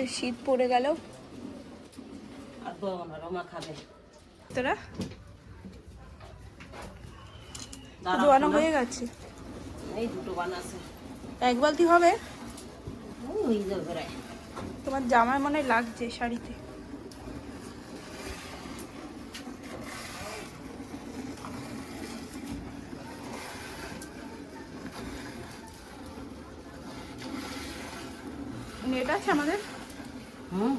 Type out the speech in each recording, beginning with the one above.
যে শীত পড়ে গেল। তোরা? দোয়ানো হয়ে গেছে। এই দুটো বানাছে এক বালতি হবে? তোমার জামায় মনে লাগছে শাড়িতে। নেট আছে আমাদের? হুম।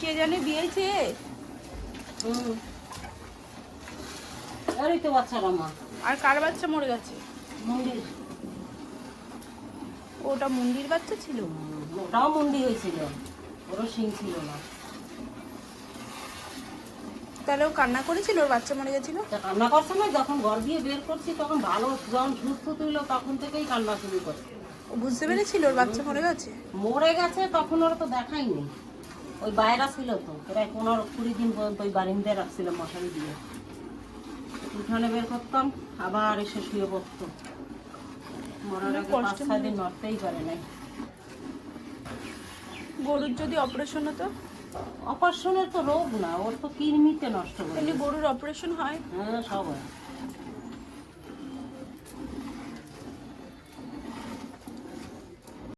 কে জানে দিয়েছে? হুম। আরে তো বাচ্চা রমা আর কার বাচ্চা মরে গেছে? মন্দির। ওটা মন্দির বাচ্চা ছিল? ওটাও মন্দির হয়েছিল। ওরও সিং ছিল না। তাহলে ও কান্না করেছিল? ওর বাচ্চা মরে গেছিল? কান্না করছে না যখন ঘর দিয়ে বের করছি তখন ভালো যখন সুস্থ তুইলো তখন থেকেই কান্না শুরু করে। ও বুঝতে পেরেছিল ওর বাচ্চা মরে গেছে? মরে গেছে তখন ওরা তো দেখাইনি ওই বাইরা ছিল তো প্রায় পনেরো কুড়ি দিন পর্যন্ত ওই বারিন্দায় রাখছিল মশারি দিয়ে। উঠানে বের করতাম আবার এসে শুয়ে পড়তো। মরার আগে পাঁচ ছয় দিন নড়তেই পারে নাই। গরুর যদি অপারেশন হতো? অপারেশনের তো রোগ না ওর তো কৃমিতে নষ্ট করে গরুর অপারেশন হয়। হ্যাঁ সব হয়।